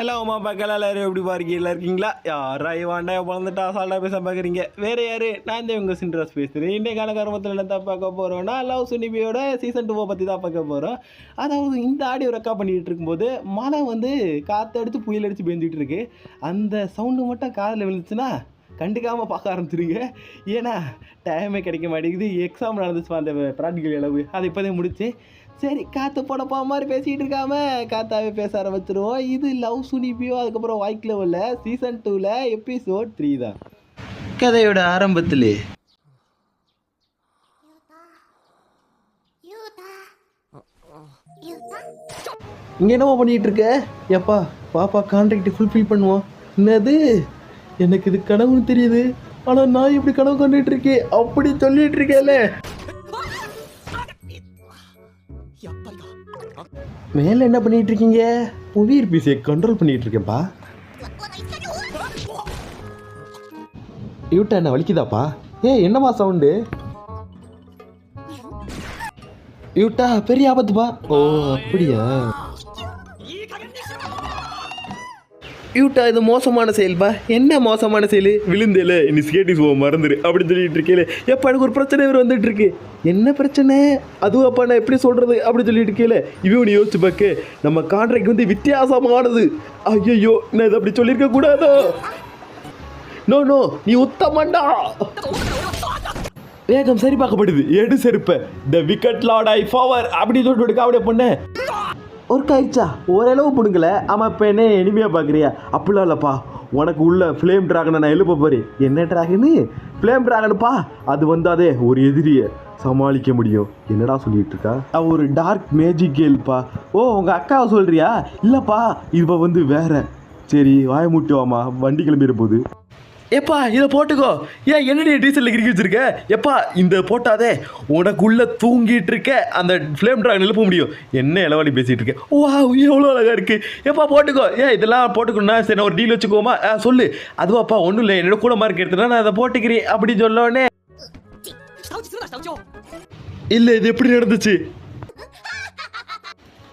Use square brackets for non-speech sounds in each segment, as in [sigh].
Hello அம்மா பார்க்கலாம் எல்லாரும் எப்படி பாருங்க எல்லாம் இருக்கீங்களா? யாரா இவாண்டா பிறந்துட்டு அசால்ட்டாக பேச பார்க்குறீங்க. வேறு யார்? நான் தான் உங்கள் சின்ட்ரஸ் பேசுகிறேன் இன்றைக்கான கருமத்தில் என்ன தான் பார்க்க போகிறோம்னா லவ் சுனிபியோட சீசன் டூவை பற்றி தான் பார்க்க போகிறோம் அதாவது இந்த ஆடியோ ரெக்கார்ட் பண்ணிகிட்டு இருக்கும்போது மழை வந்து காற்றடிச்சு புயல் அடித்து பேஞ்சிட்டு இருக்கு. அந்த சவுண்டு மட்டும் காதில் விழுந்துச்சுன்னா கண்டுக்காமல் பார்க்க ஆரம்பிச்சிருங்க ஏன்னா டைமே கிடைக்க மாட்டேங்குது. எக்ஸாம் நடந்துச்சு அந்த ப்ராக்டிக்கல் அளவு அதை இப்போதே முடிச்சு சரி காற்று போட போக மாதிரி பேசிகிட்டு இருக்காம காத்தாவே பேச ஆரம்பிச்சிருவோம். இது லவ் சுனிப்பியோ அதுக்கப்புறம் வாய்க்கில் உள்ள சீசன் டூவில் எபிசோட் த்ரீ தான். கதையோட ஆரம்பத்திலே. இங்கே என்னவோ பண்ணிகிட்டு இருக்க? எப்பா பாப்பா கான்ட்ராக்ட் ஃபுல்ஃபில் பண்ணுவோம் என்னது? எனக்கு இது கனவுன்னு தெரியுது. ஆனால் நான் இப்படி கனவு கண்டுட்டு இருக்கேன்? அப்படி சொல்லிட்டு இருக்கேன்ல. மேலே என்ன பண்ணிட்டு இருக்கீங்க உயிர் பீஸை கண்ட்ரோல் பண்ணிட்டு இருக்கேன்ப்பா யூட்டா என்ன வலிக்குதாப்பா? ஏ என்னம்மா சவுண்டு யூட்டா பெரிய ஆபத்துப்பா. ஓ அப்படியா? யூட்டா இது மோசமான செயல்பா என்ன மோசமான செயல்? விழுந்தேல இனி ஸ்கேட்டிஸ் போக மறந்துரு அப்படி சொல்லிட்டு இருக்கேல. எப்போ எனக்கு ஒரு பிரச்சனை இவர் வந்துட்டு இருக்கு என்ன பிரச்சனை? அதுவும் அப்பா நான் எப்படி சொல்றது? அப்படி சொல்லிட்டு இருக்கேல. இவன் நீ யோசிச்சு பார்க்க நம்ம கான்ட்ராக்ட் வந்து வித்தியாசமானது. ஐயோ நான் இதை அப்படி சொல்லியிருக்க கூடாதோ? நோ நோ நீ உத்தமண்டா. வேகம் சரி பார்க்கப்படுது எடு செருப்ப. The wicket lord I power அப்படி சொல்லிட்டு அப்படியே பண்ண ஒர்க் ஆயிடுச்சா ஓரளவு பிடுங்கல ஆமாம் இப்போ என்ன இனிமையாக பார்க்குறியா அப்படிலாம் இல்லைப்பா. உனக்கு உள்ள ஃப்ளேம் ட்ராகனை நான் எழுப்ப போறேன். என்ன ட்ராகனு ஃப்ளேம் ட்ராகனுப்பா அது வந்தாதே ஒரு எதிரியை சமாளிக்க முடியும். என்னடா சொல்லிட்டு இருக்கா? அவ ஒரு டார்க் மேஜிக் கேள்ப்பா ஓ உங்கள் அக்காவை சொல்கிறியா இல்லைப்பா இவ வந்து வேற. சரி வாய மூட்டுவாமா வண்டி கிளம்பிட போகுது எப்பா இதை போட்டுக்கோ. ஏன் என்னடி டீசலில் கிறுக்கி வச்சிருக்க? எப்பா இந்த போட்டாதே. உனக்குள்ளே தூங்கிட்டு இருக்க அந்த ஃப்ளேம் ட்ராகன் எழுப்ப முடியும். என்ன இளவாளி பேசிகிட்டு இருக்க? வா எவ்வளோ அழகாக இருக்குது எப்பா போட்டுக்கோ. ஏன் இதெல்லாம் போட்டுக்கணும்னா சரி நான் ஒரு டீல் வச்சுக்கோமா ஆ, சொல்லு. அதுவாப்பா ஒன்றும் இல்லை. என்னோட கூட மார்க் எடுத்துனா நான் அதை போட்டுக்கிறேன். அப்படி சொல்லோடனே இல்லை இது எப்படி நடந்துச்சு?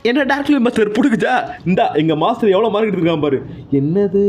என்ன டாக்டர் மாஸ்டர் பிடிக்குச்சா இந்தா எங்கள் மாஸ்டர் எவ்வளோ மார்க் எடுத்துருக்கான் பாரு. என்னது?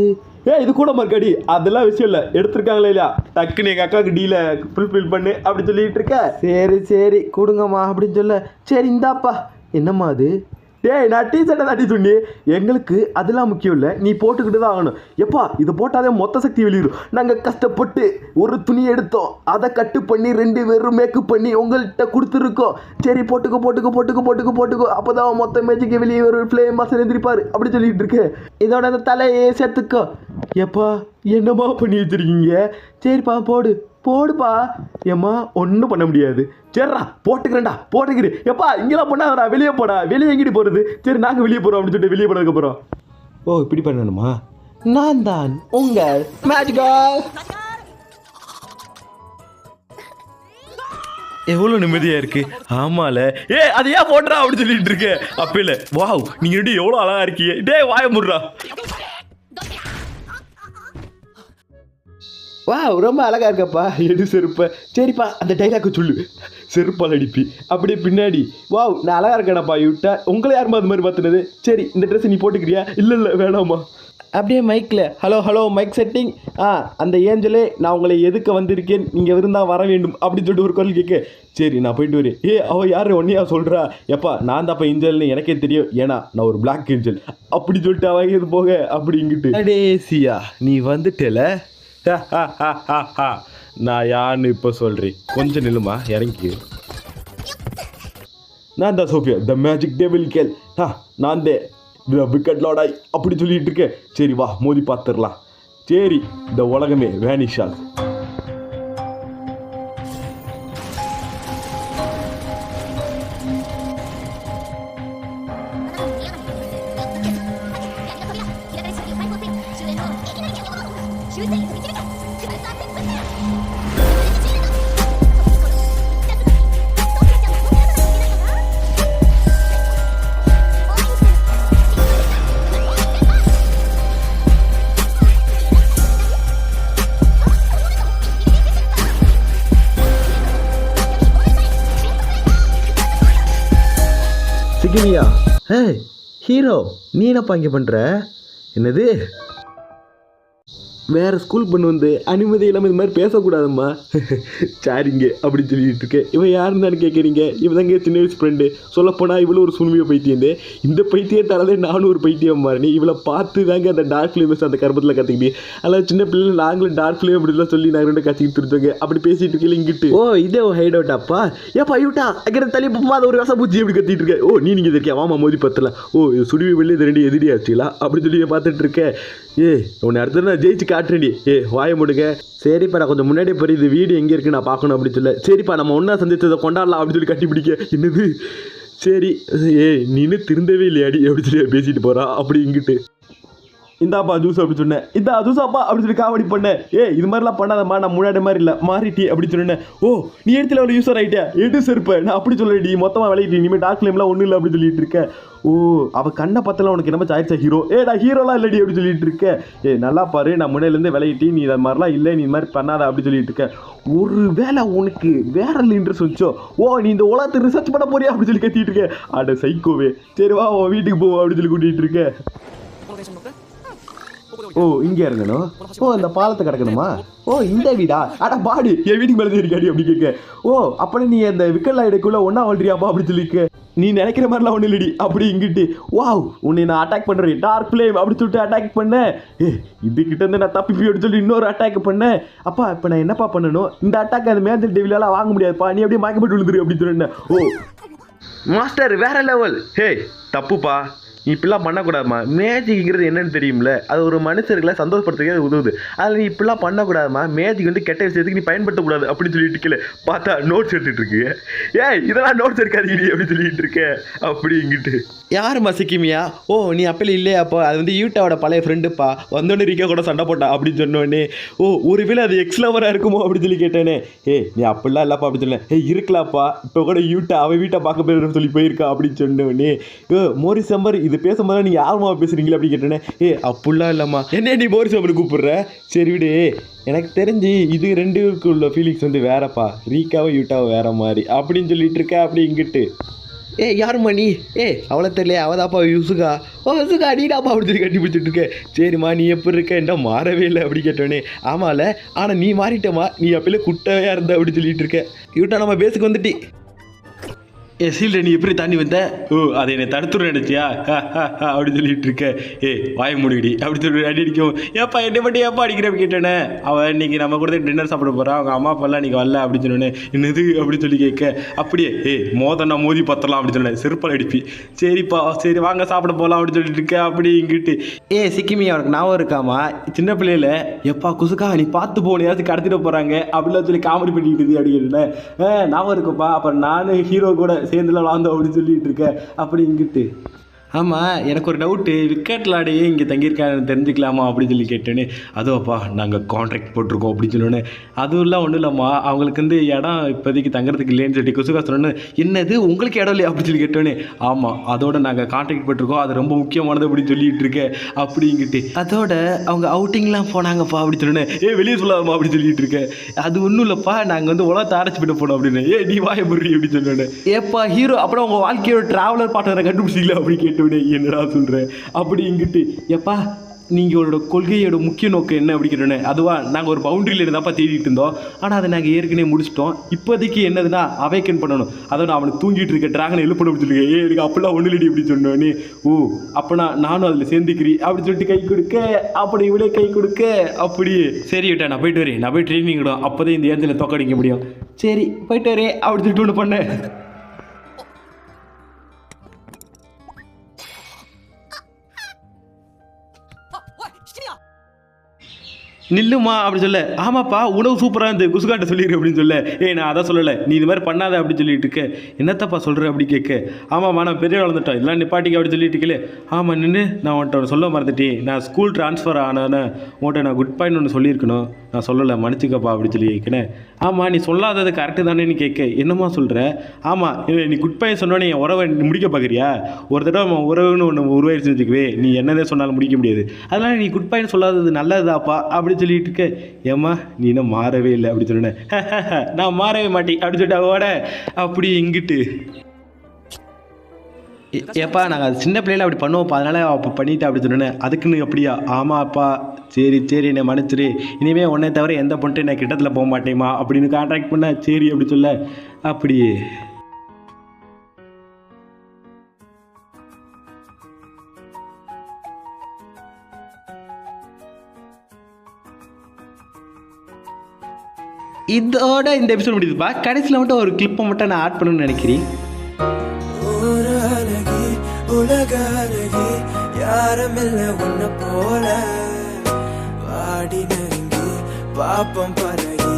ஏ இது கூட மார்க் அடி. அதெல்லாம் விஷயம் இல்லை. எடுத்திருக்காங்களே இல்லையா? டக்குன்னு எங்கள் அக்காவுக்கு டீல ஃபுல்ஃபில் பண்ணு அப்படி சொல்லிட்டு இருக்க. சரி சரி. கொடுங்கம்மா அப்படின்னு சொல்ல. சரி இந்தாப்பா. என்னம்மா அது? டேய் நான் டீ ஷர்ட்டை தாட்டி சொன்னி எங்களுக்கு அதெல்லாம் முக்கியம் இல்லை. நீ போட்டுக்கிட்டு தான் ஆகணும். எப்பா இதை போட்டாலே மொத்த சக்தி வெளியிடும். நாங்கள் கஷ்டப்பட்டு ஒரு துணி எடுத்தோம். அதை கட்டு பண்ணி ரெண்டு பேரும் மேக்கப் பண்ணி உங்கள்கிட்ட கொடுத்துருக்கோம். சரி போட்டுக்கோ போட்டுக்கோ போட்டுக்கோ போட்டுக்கோ போட்டுக்கோ. அப்போ தான் மொத்த மேஜிக்கு வெளியே ஒரு ஃப்ளேம் மாசம் எழுந்திருப்பாரு அப்படி சொல்லிட்டு இருக்கு. இதோட அந்த தலையை சேர்த்துக்கோ. எப்பா என்னமா பண்ணி வச்சிருக்கீங்க? சரிப்பா போடு. போடுப்பா. ஏம்மா ஒன்றும் பண்ண முடியாது. சரிடா போட்டுக்கிறேன்டா போட்டுக்கிறேன் எப்பா இங்கெல்லாம் பண்ணாதடா வெளியே போடா வெளியே எங்கிட்டு போகிறது சரி நாங்கள் வெளியே போகிறோம் அப்படின்னு சொல்லிட்டு வெளியே போனதுக்கப்புறம் ஓ இப்படி பண்ணணுமா? நான் தான் உங்கள் மேஜிக்கல் எவ்வளோ நிம்மதியாக இருக்கு. ஆமால. ஏ அது ஏன் போடுறா அப்படின்னு சொல்லிட்டு இருக்க. இல்லை. வாவ் நீங்க ரெண்டு எவ்வளோ அழகா இருக்கீங்க. டே வாய முடுறா. வா ரொம்ப அழகாக இருக்கப்பா எடு செருப்பை. சரிப்பா அந்த டைலாக்கு சொல்லு. செருப்பால் அடிப்பி. அப்படியே பின்னாடி. வாவ் நான் அழகாக இருக்கேனப்பா விட்டா உங்களை யாருமா அது மாதிரி பார்த்துனது சரி இந்த ட்ரெஸ் நீ போட்டுக்கிறியா? இல்லை இல்லை வேணாமா அப்படியே மைக்கில் ஹலோ ஹலோ மைக் செட்டிங் ஆ அந்த ஏஞ்சலே நான் உங்களை எதுக்க வந்திருக்கேன்? நீங்கள் விருந்தா வர வேண்டும். அப்படி சொல்லிட்டு ஒரு குரல் கேட்க சரி நான் போயிட்டு வரேன். ஏ அவ யார்? ஒன்னையா சொல்கிறா எப்பா நான் தான்ப்பா ஏஞ்சல்னு எனக்கே தெரியும். ஏன்னா நான் ஒரு பிளாக் ஏஞ்சல். அப்படி சொல்லிட்டு அவங்க இது போக அப்படி இங்கிட்டு. அடேசியா நீ வந்துட்டேல? [laughs] நான் யான்னு இப்போ சொல்கிறேன் கொஞ்சம் நிலுமா இறங்கி நான் தான் சோஃபியா த மேஜிக் டேபிள் கேள் ஆ நான் தே விக்கெட் லாடாய் அப்படி சொல்லிட்டு இருக்கேன். சரி வா மோதி பார்த்துடலாம் சரி இந்த உலகமே வேனிஷால் சிகினியா ஹே ஹீரோ நீ என்னப்பா இங்கே பண்ணுற என்னது? வேறு ஸ்கூல் பொண்ணு வந்து அனுமதி இல்லாமல் இது மாதிரி பேசக்கூடாதும்மா. [laughs] சாரிங்க அப்படின்னு சொல்லிட்டு இருக்கேன். இவன் யாருன்னு தானே கேட்குறீங்க இவன் தாங்க சின்ன வயசு ஃப்ரெண்டு சொல்லப்போனால் இவ்வளோ ஒரு சுண்மிய பைத்தியம் இந்த பைத்தியத்தாலே நானும் ஒரு பைத்தியம் மாறினி இவளை பார்த்து தாங்க அந்த டார்க் ஃபிலிம்ஸ் அந்த கருப்பத்தில் கற்றுக்கிட்டு அதெல்லாம் சின்ன பிள்ளைங்க நாங்களும் டார்க் ஃபிலிம் அப்படிலாம் சொல்லி நாங்கள் ரெண்டு கற்றுக்கிட்டு இருந்தோங்க அப்படி பேசிட்டு இருக்கீங்க இங்கிட்டு. ஓ இதே ஹைட் அவுட்டாப்பா ஏப்பா ஐயூட்டா அங்கே தள்ளி போமா அது ஒரு வசம் பூச்சி எப்படி கத்திட்டு இருக்க? ஓ நீ நீங்கள் இருக்கியா? வாமா மோதி பத்தலாம். ஓ இது சுடுவி வெளியே இது ரெண்டு எதிரியாச்சுலாம் அப்படின்னு சொல்லி பார்த்துட்டு இருக்கேன். ஏ உன்னை அடுத்து நான் ஜெயிச்சு காட்டுறேன்டி. ஏ வாய முடுங்க. சரிப்பா நான் கொஞ்சம் முன்னாடியே போய் இது வீடு எங்கே இருக்கு நான் பார்க்கணும் அப்படின்னு சொல்ல. சரிப்பா நம்ம ஒன்றா சந்தித்ததை கொண்டாடலாம் அப்படின்னு சொல்லி கட்டி பிடிக்க என்னது? சரி ஏய் நீனு திருந்தவே இல்லையாடி அப்படி சொல்லி பேசிட்டு போறா அப்படி இங்கிட்டு. இந்தாப்பா ஜூஸ் அப்படி சொன்னேன். இந்தா ஜூஸாப்பா அப்படி சொல்லி காமெடி பண்ணேன். ஏ இது மாதிரிலாம் பண்ணாதம்மா நான் முன்னாடி மாதிரி இல்லை மாறிட்டி அப்படி சொன்னேன். ஓ நீ எடுத்துல அவ்வளோ யூஸர் ஆகிட்டே? எடு செருப்ப. நான் அப்படி சொல்லடி மொத்தமாக விளையாடி இனிமேல் டாக் ஃபிலிம்லாம் ஒன்றும் இல்லை அப்படி சொல்லிட்டு இருக்கேன் ஓ அவள் கண்ணை பார்த்தலாம் உனக்கு என்ன ஆயிடுச்சா ஹீரோ ஏ நான் ஹீரோலாம் இல்லடி அப்படி சொல்லிட்டு இருக்கேன் ஏ நல்லா பாரு நான் முன்னாடிலேருந்து விளையிட்டி நீ இது மாதிரிலாம் இல்லை நீ இது மாதிரி பண்ணாத அப்படி சொல்லிட்டு இருக்க. ஒரு வேலை உனக்கு வேற இன்ட்ரெஸ்ட் வந்துச்சோ? ஓ நீ இந்த உலகத்தை ரிசர்ச் பண்ண போறியா அப்படி சொல்லி கத்திட்டு இருக்க. அட சைக்கோவே சரி வா உன் வீட்டுக்கு போவோம் அப்படி சொல்லி கூட்டிகிட்டு இருக்கேன் ஓ இங்கே இறங்கணும் ஓ இந்த பாலத்தை கிடக்கணுமா? ஓ இந்த வீடா? அட பாடி என் வீட்டுக்கு மேலே இருக்காடி அப்படி கேட்க. ஓ அப்படி நீ அந்த விக்கல் ஆயிடுக்குள்ள ஒன்றா வாழ்றியாப்பா அப்படி சொல்லிக்க. நீ நினைக்கிற மாதிரிலாம் ஒன்றும் இல்லடி அப்படி இங்கிட்டு. வாவ் உன்னை நான் அட்டாக் பண்ணுறேன் டார்க் ஃப்ளேம் அப்படி சொல்லிட்டு அட்டாக் பண்ணேன். ஏ இதுகிட்ட இருந்து நான் தப்பி போய் சொல்லி இன்னொரு அட்டாக் பண்ணேன். அப்பா இப்போ நான் என்னப்பா பண்ணணும்? இந்த அட்டாக் அந்த மேஜர் டெவிலால வாங்க முடியாதுப்பா. நீ அப்படியே மாக்கப்பட்டு விழுந்துரு அப்படின்னு சொன்னேன். ஓ. மாஸ்டர் வேற லெவல் ஹே தப்புப்பா. நீ இப்படிலாம் பண்ணக்கூடாதுமா. மேஜிக்ங்கிறது என்னன்னு தெரியும்ல. அது ஒரு மனுஷர்களை சந்தோஷப்படுத்துறதுக்கு உதவுது. அதில் நீ இப்படிலாம் பண்ணக்கூடாதுமா. மேஜிக் வந்து கெட்ட விஷயத்துக்கு நீ பயன்படுத்தக்கூடாது அப்படின்னு சொல்லிட்டு இருக்கல பார்த்தா நோட்ஸ் எடுத்துகிட்டு இருக்கு. ஏய் இதெல்லாம் நோட்ஸ் எடுக்காதீங்க அப்படின்னு சொல்லிட்டு இருக்க. அப்படிங்கிட்டு யாரும்மா சிக்கிமியா ஓ நீ அப்பல இல்லையா அப்போ அது வந்து யூட்டாவோட பழைய ஃப்ரெண்டுப்பா வந்தோடனே ரீக்கா கூட சண்டை போட்டா அப்படின்னு சொன்னோடனே ஓ ஒருவேளை அது எக்ஸ் லவராக இருக்குமோ அப்படின்னு சொல்லி கேட்டேனே. ஏ நீ அப்படிலாம் இல்லைப்பா அப்படின்னு சொன்னேன் ஏ இருக்கலாப்பா இப்போ கூட யூட்டா அவன் வீட்டை பார்க்க போயிருன்னு சொல்லி போயிருக்கா அப்படின்னு சொன்னோடனே ஓ மோரி சம்பர் இது பேசும்போது நீங்கள் யாருமா பேசுகிறீங்களா அப்படின்னு கேட்டேனே. ஏ அப்படிலாம் இல்லைம்மா. என்ன நீ மோரி சம்பர் கூப்பிடுற? சரி விடு. எனக்கு தெரிஞ்சு இது ரெண்டு உள்ள ஃபீலிங்ஸ் வந்து வேறப்பா. ரீக்காவும் யூட்டாவும் வேற மாதிரி அப்படின்னு சொல்லிட்டு இருக்க அப்படி இங்கிட்டு. ஏ யாரும்மா நீ? ஏ அவளை தெரியல அவதாப்பா யூசுகா. ஓ யூசுகா நீடாப்பா அப்படி சொல்லி கட்டி பிடிச்சிட்டு இருக்க. சரிம்மா நீ எப்படி இருக்க? என்ன மாறவே இல்லை அப்படி கேட்டோன்னே ஆமாம்ல ஆனால் நீ மாறிட்டம்மா. நீ அப்பயில குட்டவையாக இருந்த அப்படி சொல்லிட்டு இருக்க. இவட்டா நம்ம பேசுக்கு வந்துட்டி. ஏ சீல்டை நீ எப்படி தாண்டி வந்த? ஓ அதை என்னை தடுத்துட நினைச்சியா? அப்படின்னு சொல்லிட்டு இருக்க ஏ வாய முடிடி. அப்படி சொல்லி அடி அடிக்கும். ஏப்பா என்ன பண்ணி ஏப்பா அடிக்கிற கேட்டேனே. அவன் இன்னைக்கு நம்ம கூட டின்னர் சாப்பிட போகிறான் அவங்க அம்மா அப்பெல்லாம் இன்னைக்கு வரல அப்படின்னு சொன்னேன் என்னது அப்படின்னு சொல்லி கேட்க அப்படியே ஏ மோதனா மோதி பத்தலாம் அப்படின்னு சொன்னேன். செருப்பால் அடிப்பி. சரிப்பா சரி வாங்க சாப்பிட போகலாம் அப்படின்னு சொல்லிட்டு இருக்க அப்படி இங்கிட்டு. ஏ சிக்கிமி அவனுக்கு ஞாபகம் இருக்காமா? சின்ன பிள்ளையில எப்பா குசுக்கா நீ பார்த்து போன ஏதாச்சும் கடத்திட்டு போகிறாங்க அப்படிலாம் சொல்லி காமெடி பண்ணிக்கிட்டு இருக்கு அப்படி கேட்டேன். ஞாபகம் இருக்குப்பா. அப்புறம் நானும் ஹீரோ கூட சேர்ந்துலாம் வாழ்ந்தோம் அப்படின்னு சொல்லிட்டு இருக்கேன் அப்படி இங்கிட்டு. ஆமாம் எனக்கு ஒரு டவுட்டு விக்கெட் விளாடையே இங்கே தங்கியிருக்காங்க தெரிஞ்சுக்கலாமா அப்படின்னு சொல்லி கேட்டேன்னு அதுவாப்பா நாங்கள் கான்ட்ராக்ட் போட்டிருக்கோம் அப்படின்னு சொன்னோன்னே அதுவும் ஒன்றும் இல்லைம்மா அவங்களுக்கு வந்து இடம் இப்போதைக்கு தங்குறதுக்கு இல்லைன்னு சொல்லி குசுகா சொன்னோன்னு என்னது உங்களுக்கு இடம் இல்லையா? அப்படின்னு சொல்லி கேட்டோன்னே ஆமாம் அதோட நாங்கள் கான்ட்ராக்ட் போட்டிருக்கோம். அது ரொம்ப முக்கியமானது அப்படின்னு சொல்லிட்டு இருக்கேன் அப்படிங்கிட்டு அதோட அவங்க அவுட்டிங்லாம் போனாங்கப்பா அப்படி சொன்னேன். ஏ வெளியே சொல்லாதம்மா அப்படின்னு சொல்லிட்டு இருக்கேன் அது ஒன்றும் இல்லைப்பா நாங்கள் வந்து உலகத்தை அரைச்சி போட்டு போனோம் அப்படின்னு. ஏ நீ வாய முறி அப்படி சொன்னோன்னே ஏப்பா ஹீரோ அப்புறம் உங்கள் வாழ்க்கையோட ட்ராவலர் பாட்டரை கண்டுபிடிச்சிங்களா கேட்டு கேட்டோடனே என்னடா சொல்கிறேன் அப்படி இங்கிட்டு எப்பா நீங்களோட கொள்கையோட முக்கிய நோக்கம் என்ன அப்படி அதுவா நாங்கள் ஒரு பவுண்டரியில் இருந்தாப்பா தேடிட்டு இருந்தோம். ஆனால் அதை நாங்கள் ஏற்கனவே முடிச்சிட்டோம். இப்போதைக்கு என்னதுன்னா அவேக்கன் பண்ணணும். அதாவது அவனை தூங்கிட்டு இருக்க ட்ராகனை எழுப்பணும் அப்படின்னு ஏ எனக்கு அப்படிலாம் ஒன்றும் இல்லடி அப்படி சொன்னோன்னே. ஓ அப்போனா நானும் அதில் சேர்ந்துக்கிறி அப்படி சொல்லிட்டு கை கொடுக்க அப்படி இவ்வளோ கை கொடுக்க அப்படி. சரி விட்டா நான் போயிட்டு வரேன். நான் போய் ட்ரைனிங் விடும் அப்போதான் இந்த ஏந்தில் தொக்கடிக்க முடியும். சரி போயிட்டு வரேன். அப்படி சொல்லிட்டு ஒன்று பண்ணேன். நில்லுமா அப்படி சொல்ல. ஆமாப்பா உணவு சூப்பராக இருந்து குசுகாட்ட சொல்லிடு அப்படின்னு சொல்ல. ஏ நான் அதான் சொல்லலை. நீ இது மாதிரி பண்ணாத அப்படின்னு சொல்லிட்டு இருக்க. என்னத்தப்பா சொல்கிற அப்படி கேட்க. ஆமாம்மா நான் பெரிய வளர்ந்துட்டோம் இதெல்லாம் நிப்பாட்டிக்கு அப்படி சொல்லிட்டு இருக்கல ஆமாம் நின்று நான் உன்ட்ட சொல்ல மறந்துட்டேன். நான் ஸ்கூல் ட்ரான்ஸ்ஃபர் ஆனேன்னு உன்ட்ட நான் குட் பாயிண்ட் ஒன்று சொல்லியிருக்கணும். நான் சொல்லலை மன்னிச்சுக்கப்பா அப்படின்னு சொல்லி கேட்குறேன். ஆமாம் நீ சொல்லாதது கரெக்டு தானேன்னு கேட்க. என்னம்மா சொல்கிற ஆமாம் நீ குட் பாயிண்ட் சொன்னோன்னே என் உறவை நீ முடிக்க பார்க்குறியா ஒரு தடவை உறவுன்னு ஒன்று உருவாயிருச்சு வச்சுக்கவே நீ என்னதே சொன்னாலும் முடிக்க முடியாது. அதனால் நீ குட் பாயிண்ட் சொல்லாதது நல்லதாப்பா அப்படி சொல்லிட்டு இருக்க. ஏம்மா நீ இன்னும் மாறவே இல்லை அப்படி சொன்னேன். [laughs] நான் மாறவே மாட்டேன் அப்படி சொல்லிட்டு அவட அப்படி இங்கிட்டு. ஏப்பா நாங்கள் சின்ன பிள்ளையில அப்படி பண்ணுவோம்ப்பா அதனால அப்போ பண்ணிட்டு அப்படி சொன்னேன். அதுக்குன்னு அப்படியா ஆமாப்பா சரி சரி என்னை மன்னிச்சிரு. இனிமே உன்னை தவிர எந்த பொண்ணுட்டு நான் கிட்டத்தில் போக மாட்டேம்மா. அப்படின்னு கான்ட்ராக்ட் பண்ண சரி அப்படி சொல்ல. அப்படியே. இதோட இந்த எபிசோட் முடியுதுப்பா. கடைசியில் மட்டும் ஒரு கிளிப்பை மட்டும் நான் ஆட் பண்ணணும்னு நினைக்கிறேன். ஒரு அழகி உலக அழகி யாருமில்ல உன்ன போல. வாடி நெருங்கி பாப்பம் பழகி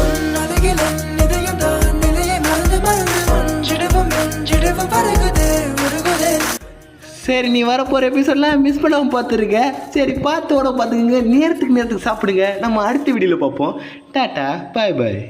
உன் அழகில் என் இதயம் தான் நிலையை மறந்து மறந்து ஒன்றிடவும் நெஞ்சிடவும் பறகுதே உருகுதே சரி நீ வரப்போகிற எபிசோட்லாம் மிஸ் பண்ணாமல் பார்த்துருக்க. சரி பார்த்தோட பார்த்துக்குங்க. நேரத்துக்கு நேரத்துக்கு சாப்பிடுங்க. நம்ம அடுத்த வீடியோவில் பார்ப்போம். டாட்டா பாய் பாய்